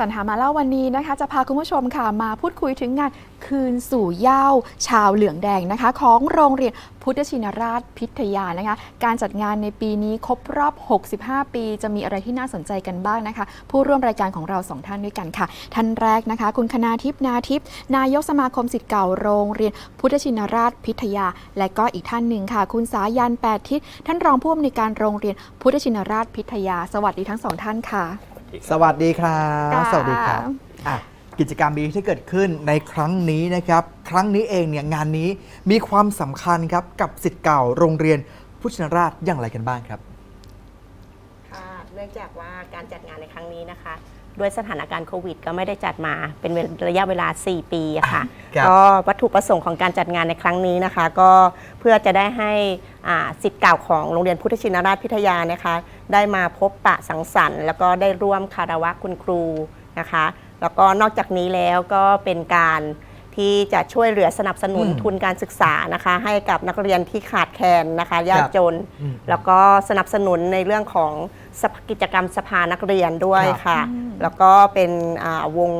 สันหามาเล่าวันนี้นะคะจะพาคุณผู้ชมค่ะมาพูดคุยถึงงานคืนสู่เย้าชาวเหลืองแดงนะคะ ของโรงเรียนพุทธชินราชพิทยานะคะ การจัดงานในปีนี้ครบรอบ 65 ปี จะมีอะไรที่น่าสนใจกันบ้างนะคะ ผู้ร่วมรายการของเราสองท่านด้วยกันค่ะ ท่านแรกนะคะ คุณคณาทิพย์นาทิพย์นายกสมาคมศิษย์เก่าโรงเรียนพุทธชินราชพิทยา และก็อีกท่านหนึ่งค่ะ คุณสายันแปดทิศท่านรองผู้อำนวยการโรงเรียนพุทธชินราชพิทยา สวัสดีทั้งสองท่านค่ะ สวัสดีครับค่ะสวัสดีครับอะกิจกรรมดีที่เกิดขึ้นในครั้งนี้นะครับ ครั้งนี้เองเนี่ยงานนี้มีความสำคัญครับกับสิทธิ์เก่าโรงเรียนพุทธชินราชอย่างไรกันบ้างครับ ค่ะเนื่องจากว่าการจัดงานในครั้งนี้นะคะ ด้วยสถานการณ์โควิด ก็ไม่ได้จัดมาเป็นระยะเวลา 4 ปีอะค่ะ ครับ ก็วัตถุประสงค์ของการจัดงานในครั้งนี้นะคะ ก็เพื่อจะได้ให้อ่าสิทธิ์เก่าของโรงเรียนพุทธชินราชพิทยานะคะ ได้มาพบปะสังสรรค์ แล้วก็ได้ร่วมคารวะคุณครูนะคะ แล้วก็นอกจากนี้แล้วก็เป็นการที่จะช่วยเหลือสนับสนุนอืมทุนการศึกษานะคะ ให้กับนักเรียนที่ขาดแคลนนะคะยากครับจนอืมแล้วก็สนับสนุนในเรื่องของสภากิจกรรมสภานักเรียนด้วยครับค่ะ แล้วก็เป็นอ่าวง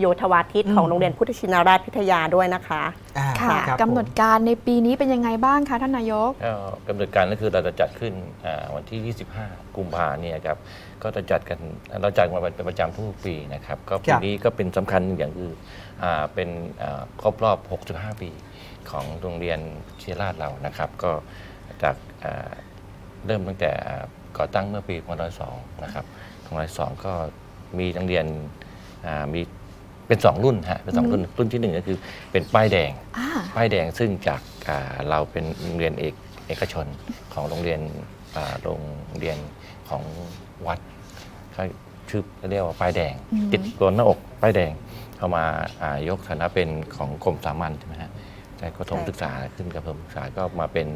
โยธวาทิตอืมของโรงเรียนพุทธชินราชพิทยาด้วยนะคะ อ่าค่ะครับกำหนดผมการในปีนี้เป็นยังไงบ้างคะท่านนายกก็กำหนดการก็คือเราจะจัดขึ้นอ่าวันที่ 25 กุมภาเนี่ยครับก็จะจัดกันเราจัดมาเป็นประจำทุกปีนะครับก็ปีนี้ก็เป็นสำคัญอย่างคืออ่าเป็นอ่าครบรอบ 65 ปีของโรงเรียนเชียราชเรานะครับ ก็จากอ่าเริ่มตั้งแต่อ่าก่อตั้งเมื่อปี 2502 นะครับ2502 ก็มีโรงเรียนอ่ามี เป็นสองรุ่นฮะเป็นสองรุ่นรุ่นที่หนึ่งก็คือเป็นป้ายแดง อ่า ป้ายแดงซึ่งจากอ่าเราเป็นโรงเรียนเอกเอกชนของโรงเรียนอ่าโรงเรียนของวัดเขาชื่อเรียกว่าป้ายแดง อืม ติดตัวหน้าอกป้ายแดงเข้ามาอ่ายกฐานะเป็นของกรมสามัญใช่ไหมฮะใช่กรมศึกษาขึ้นกับกรมศึกษาก็มาเป็น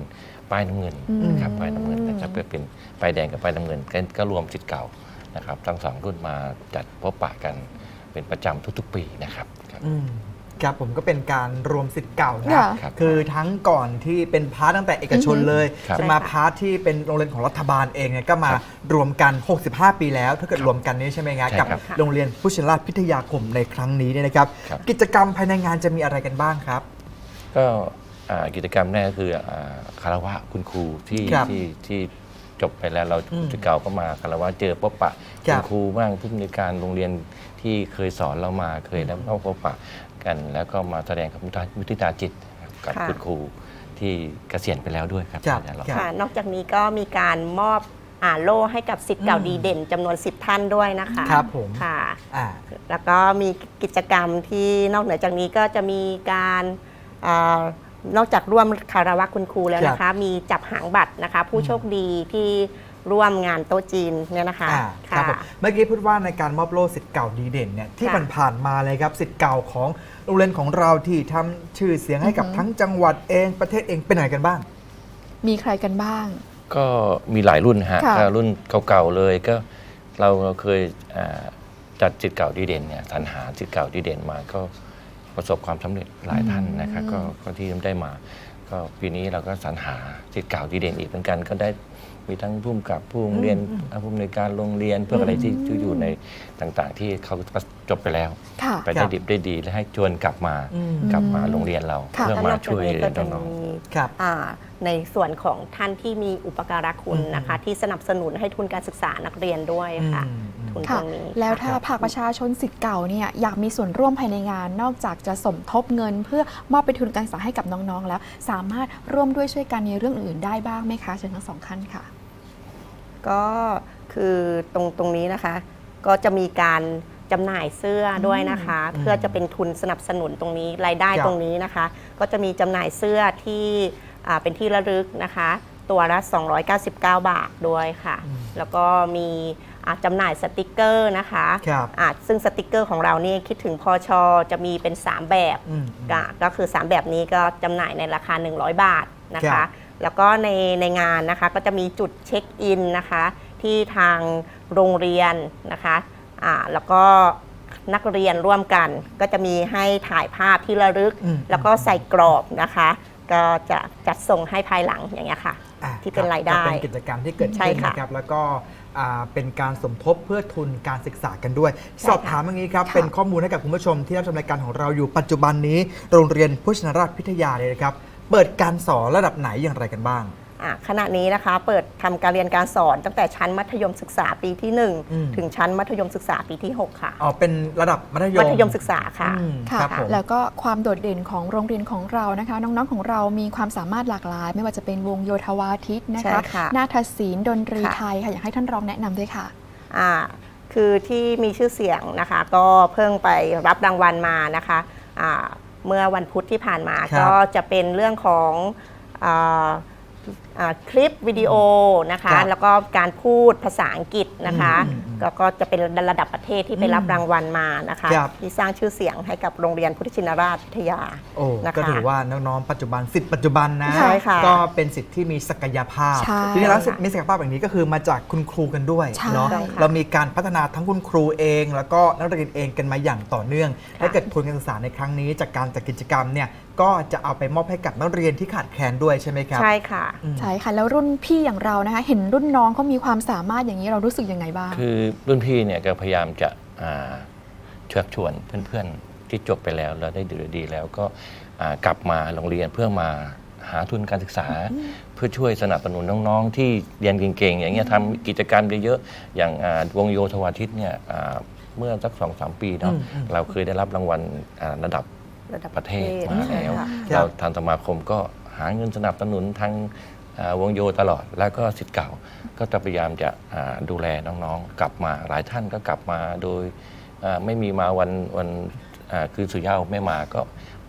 ป้ายน้ำเงินนะครับป้ายน้ำเงินนะครับเพื่อเป็นป้ายแดงกับป้ายน้ำเงินก็ก็รวมสิทธิ์เก่านะครับทั้งสองรุ่นมาจัดพบปะกัน เป็นประจำทุกๆ ปีนะครับครับ อืมครับผมก็เป็นการรวมสิทธิ์เก่านะค่ะครับคือทั้งก่อนที่เป็นพาร์ทตั้งแต่เอกชนเลย ครับจะมาใช่ค่ะพาร์ทที่เป็นโรงเรียนของรัฐบาลเองเนี่ยก็มาครับรวมกัน 65 ปีแล้ว ถ้าเกิดรวมกันนี้ใช่ไหมครับใช่กับครับโรงเรียนพุทธชินราชพิทยาคมในครั้งนี้เนี่ยนะครับ ครับ กิจกรรมภายในงานจะมีอะไรกันบ้างครับ ก็อ่ากิจกรรมแรกก็คืออ่าคารวะคุณครูที่ครับที่ที่ จบไปแล้วเราอืมจุดเก่าก็มาคารวะเจอพบปะครัคุบณครูบ้างผู้อำนวยการโรงเรียนที่เคยสอนเรามาเคยได้เข้าพบปะกัน แล้วก็มาแสดงกับมุทิตาจิตนะครับกับค่ะ คุณครูที่เกษียณไปแล้วด้วยครับครับ อาจารย์เราครับค่ะ นอกจากนี้ก็มีการมอบอ่าโล่ให้กับสิทธิ์เก่าอืมดีเด่นจำนวน 10 ท่านด้วยนะคะครับผม ค่ะ อ่า แล้วก็มีกิจกรรมที่นอกเหนือจากนี้ก็จะมีการอา นอกจากร่วมคารวะคุณครูแล้วนะคะ มีจับหางบัตรนะคะ ผู้โชคดีที่ร่วมงานโต๊ะจีนเนี่ยนะคะอ่าครับผมเมื่อกี้พูดว่าในการมอบโล่สิทธิ์เก่าดีเด่นเนี่ยที่ค่ะมันผ่านมาเลยครับสิทธิ์เก่าของโรงเรียนของเราที่ทำชื่อเสียงให้กับอือฮึ ทั้งจังหวัดเองประเทศเองเป็นไหนกันบ้าง มีใครกันบ้าง ก็มีหลายรุ่นฮะค่ะถ้ารุ่นเก่าๆเลยก็เราเราเคยอ่าจัดจิตเก่าดีเด่นเนี่ยสรรหาจิตเก่าดีเด่นมาก็ ประสบความสำเร็จหลายท่านนะครับก็ก็ที่ได้มา ก็ปีนี้เราก็สรรหาจิตเก่าดีเด่นอีกเหมือนกันก็ได้มีทั้งผู้กำกับผู้โรงเรียนผู้อำนวยการโรงเรียนเพื่ออะไรที่ที่อยู่ในต่างๆ ที่เขาจบไปแล้วค่ะไปได้ดิบได้ดีและให้ชวนกลับมาอืมกลับมาโรงเรียนเราค่ะเพื่อแล้วมานอกจากช่วยนี้เหลืก็อจะน้องมีครับอ่าในส่วนของท่านที่มีอุปการะคุณอืมนะคะ ที่สนับสนุนให้ทุนการศึกษานักเรียนด้วยค่ะอืมอืม ทุนตค่ะรงนี้ แล้วค่ะถ้าภาคประชาชนสิทธิ์เก่าเนี่ยอยากมีส่วนร่วมภายในงาน นอกจากจะสมทบเงิน เพื่อมอบเป็นทุนการศึกษาให้กับน้องๆ แล้ว สามารถร่วมด้วยช่วยกันในเรื่องอื่นได้บ้างไหมคะเชิญทั้งสองท่านค่ะ ก็คือตรงตรงนี้นะคะ ก็จะมีการจำหน่ายเสื้อด้วยนะคะอืมเพื่อจะเป็นทุนสนับสนุนตรงนี้รายได้ครับตรงนี้นะคะ ก็จะมีจำหน่ายเสื้อที่อ่าเป็นที่ระลึกนะคะ ตัวละ 299 บาทด้วยค่ะ แล้วก็มีอ่าจำหน่ายสติกเกอร์นะคะครับอ่าซึ่งสติกเกอร์ของเรานี่คิดถึงพอชอจะมีเป็น 3 แบบอืมก็ก็คือ 3 แบบนี้ก็จำหน่ายในราคา 100 บาทนะครัคะบแล้วก็ในในงานนะคะก็จะมีจุดเช็คอินนะคะ ที่ทางโรงเรียนนะคะอ่าแล้วก็นักเรียนร่วมกัน ก็จะมีให้ถ่ายภาพที่ระลึกอืมแล้วก็ใส่กรอบนะคะ ก็จะจัดส่งให้ภายหลังอย่างเงี้ยค่ะอ่า ที่เป็นรายได้ก็เป็นกิจกรรมที่เกิดใช่ขึ้นค่ะนะครับแล้วก็อ่าเป็นการสมทบเพื่อทุนการศึกษากันด้วยใช่สอบถามอย่างนี้ครับค่ะเป็นข้อมูลให้กับคุณผู้ชมที่รับชมรายการของเราอยู่ปัจจุบันนี้ โรงเรียนพุทธชินราชพิทยาเลยนะครับ เปิดการสอนระดับไหนอย่างไรกันบ้างอะ ขณะนี้นะคะเปิดทำการเรียนการสอนตั้งแต่ชั้นมัธยมศึกษาปีที่อืม1ถึงชั้นมัธยมศึกษาปีที่ 6 ค่ะอ๋อเป็นระดับมัธยมมัธยมศึกษาค่ะอืมค่ะครับผมแล้วก็ความโดดเด่นของโรงเรียนของเรานะคะ น้องๆของเรามีความสามารถหลากหลาย ไม่ว่าจะเป็นวงโยธวาทิตนะใช่คะค่ะนาฏศิลป์ดนตรีค่ะไทยค่ะอยากให้ท่านรองแนะนำด้วยค่ะอ่าคือที่มีชื่อเสียงนะคะ ก็เพิ่งไปรับรางวัลมานะคะอ่าเมื่อวันพุธที่ผ่านมาครับก็จะเป็นเรื่องของอาอ่า คลิปวิดีโอนะคะ ครับแล้วก็การพูดภาษาอังกฤษนะคะอืมอืมก็ก็จะเป็นระดับประเทศที่ไปรับรางวัลมานะคะ ครับ ที่สร้างชื่อเสียงให้กับโรงเรียนพุทธชินราชพิทยาโอ้นะคะ ก็ถือว่าน้องๆปัจจุบันสิทธิ์ปัจจุบันนะ ใช่ค่ะก็เป็นสิทธิ์ที่มีศักยภาพ ใช่ทีนี้แล้วสิทธิ์มีศักยภาพอย่างนี้ก็คือมาจากคุณครูกันด้วยใช่เนาะใช่ค่ะเรามีการพัฒนาทั้งคุณครูเอง แล้วก็นักเรียนเองกันมาอย่างต่อเนื่องค่ะและเกิดทุนการศึกษาในครั้งนี้จากการจัดกิจกรรมเนี่ยก็จะเอาไปมอบให้กับนักเรียนที่ขาดแคลนด้วยใช่ไหมครับใช่ค่ะ อืม ใช่ค่ะ แล้วรุ่นพี่อย่างเรานะคะ เห็นรุ่นน้องเขามีความสามารถอย่างนี้เรารู้สึกยังไงบ้าง คือรุ่นพี่เนี่ยก็พยายามจะอ่าเชิญชวนเพื่อนๆที่จบไปแล้วแล้วได้ดีดีแล้วก็อ่ากลับมาโรงเรียนเพื่อมาหาทุนการศึกษา เพื่อช่วยสนับสนุนน้องๆ ที่เรียนเก่งๆ อย่างเงี้ยทำกิจกรรมเยอะๆ อย่างอ่าวงโยธวาทิตเนี่ยอ่าเมื่อสักสองสามปีเนาะอืมอืม เราเคยได้รับรางวัลอ่าระดับ ระดับประเทศประมาเทศแล้วค่ะครับเราทางสมาคมก็หาเงินสนับสนุนทางอ่าวงโยตลอด แล้วก็สิทธิ์เก่าก็จะพยายามจะอ่าดูแลน้องๆ กลับมาหลายท่านก็กลับมาโดยอ่าไม่มีมาวันวันอ่าคือสุเหย่าไม่มาก็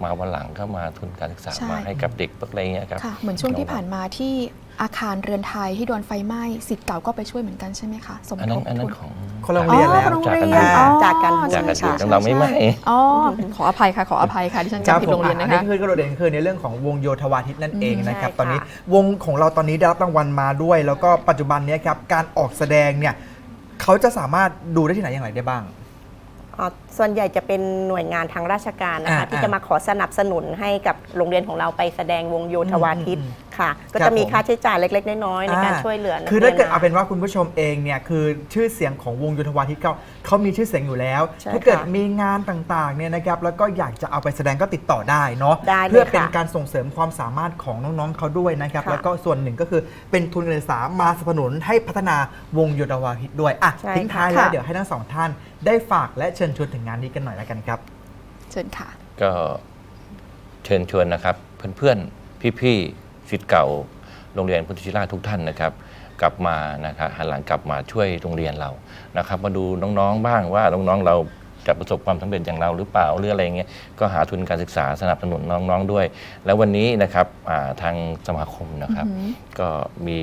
มาวันหลังก็มาทุนการศึกษาใช่ มาให้กับเด็กพวกอะไรเงี้ยครับ ค่ะ เหมือนช่วงที่ผ่านมาที่อาคารเรือนไทยที่โดนไฟไหม้สิทธิ์เก่าก็ไปช่วยเหมือนกันใช่ไหมคะ สมอันทนั้นบอันนั้ทุนน ของ คนละโรงเรียนแล้ว อ๋อโรงเรียนจากกันอ๋อจากกันจากกันใช่ของเราไม่ไหม้อ๋อขออภัยค่ะขออภัยค่ะที่ฉันครับจำผิดผมโรงเรียนอันะนนี้คะคือกระโดดเด่นคือในเรื่องของวงโยธวาทิตนั่นเองนะครับ ใช่ค่ะ ตอนนี้วงของเราตอนนี้ได้รับรางวัลมาด้วย แล้วก็ปัจจุบันเนี้ครับการออกแสดงเนี่ยเขาจะสามารถดูได้ที่ไหนอย่างไรได้บ้างอ๋อ ส่วนใหญ่จะเป็นหน่วยงานทางราชการนะคะอ่าที่จะมาขอสนับสนุนให้กับโรงเรียนของเราไปแสดงวงโยธวาทิตอืมค่ะ ก็ครับจะมีผม ค่าใช้จ่ายเล็ก ๆ น้อยๆในการอ่ช่วยเหลือนัคือถ้าเกิดรีย เอาเป็นว่าคุณผู้ชมเองเนี่ยคือชื่อเสียงของวงโยธวาทิตเขาเขามีชื่อเสียงอยู่แล้ว ใช่ถ้าเกิดค่ะมีงานต่างๆเนี่ยนะครับแล้วก็อยากจะเอาไปแสดงก็ติดต่อได้เนาะได้เลยเพื่อเป็นค่ะการส่งเสริมความสามารถของน้องๆเขาด้วยนะครับค่ะแล้วก็ส่วนหนึ่งก็คือเป็นทุนการศึกษามาสนับสนุนให้พัฒนาวงโยธวาทิตด้วยอะใช่ทิ้งท้ายค่ะ แล้วเดี๋ยวให้ทั้งสองท่านได้ฝากและเชิญชวนถึงงานนี้กันหน่อยแล้วกันครับ เชิญค่ะ ก็เชิญชวนนะครับ เพื่อนๆ พี่ๆสิทธิ์เก่า โรงเรียนพุทธชิราชทุกท่านนะครับ กลับมานะครับหันหลังกลับมาช่วยโรงเรียนเรานะครับ มาดูน้องๆบ้างว่าน้องๆเราจะประสบความสำเร็จอย่างเราหรือเปล่าหรืออะไรเงี้ยก็หาทุนการศึกษาสนับสนุนน้องๆด้วย แล้ววันนี้นะครับอ่าทางสมาคมนะครับอือหือก็มี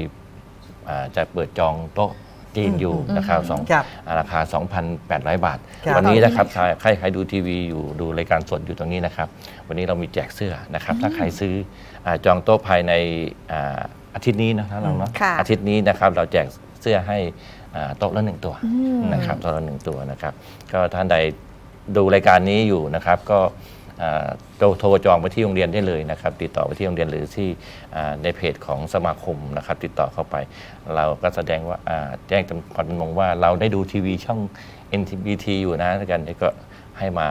อ่าจะเปิดจองโต๊ะ จีนอยู่นะครับสองครับอ่าราคา 2,800 บาท ครับวันนี้นะครับใครใครใครดูทีวีอยู่ดูรายการสดอยู่ตรงนี้นะครับ วันนี้เรามีแจกเสื้อนะครับ ถ้าใครซื้ออาจองโต๊ะภายในอ่าอาทิตย์นี้นะครับเราเนาะค่ะ อาทิตย์นี้นะครับเราแจกเสื้อให้อ่าโต๊ะละหนึ่งตัวอืมนะครับโต๊ะละหนึ่งตัวนะครับ ก็ท่านใดดูรายการนี้อยู่นะครับ ก็อ่า โทรโทรจองไปที่โรงเรียนได้เลยนะครับติดต่อไปที่โรงเรียนหรือที่อ่าในเพจของสมาคมนะครับติดต่อเข้าไป เราก็แสดงว่าอ่าแจ้งจำความจำนงว่าเราได้ดูทีวีช่อง NTBT อยู่นะแล้วกันก็ให้มา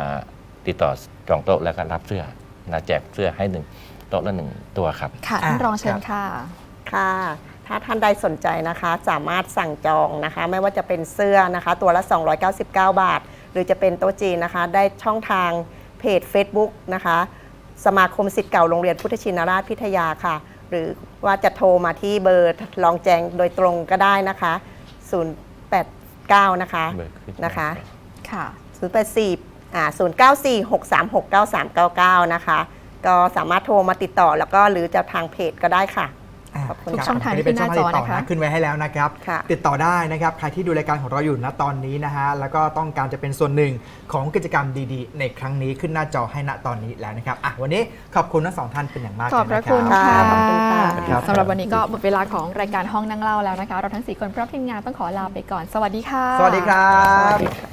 ติดต่อจองโต๊ะแล้วก็รับเสื้อนะแจกเสื้อให้หนึ่งโต๊ะละหนึ่งตัวครับค่ะท่านรองเชิญค่ะค่ะถ้าท่านใดสนใจนะคะสามารถสั่งจองนะคะ ไม่ว่าจะเป็นเสื้อนะคะ ตัวละ 299 บาท หรือจะเป็นโต๊ะจีนนะคะ ได้ช่องทาง เพจ Facebook นะคะ สมาคมสิทธิ์เก่าโรงเรียนพุทธชินราชพิทยาค่ะ หรือว่าจะโทรมาที่เบอร์รองแจงโดยตรงก็ได้นะคะ 089 นะคะเบอร์ขึ้นนะคะค่ะ084อ่า0946369399 นะคะ ก็สามารถโทรมาติดต่อแล้วก็หรือจะทางเพจก็ได้ค่ะอ่า ขอบคุณทุกครับช่องทางนนี้เป็นที่ช่หองน้าทางจอติดต่อนะคะนะขึ้นไว้ให้แล้วนะครับค่ะติดต่อได้นะครับ ใครที่ดูรายการของเราอยู่ณตอนนี้นะฮะ แล้วก็ต้องการจะเป็นส่วนหนึ่งของกิจกรรมดีๆ ในครั้งนี้ขึ้นหน้าจอให้ณตอนนี้แล้วนะครับอะวันนี้ขอบคุณทั้งสองท่านเป็นอย่างมากขอบพระเลยนคุณรับค่ะขอบคุณค่ะครับสำหรับวันนี้ก็หมดเวลาของรายการห้องนั่งเล่าแล้วนะคะ เราทั้งสี่คนพร้อมทีมงานต้องขอลาไปก่อน สวัสดีค่ะ สวัสดีครับสวัสดีค่ะ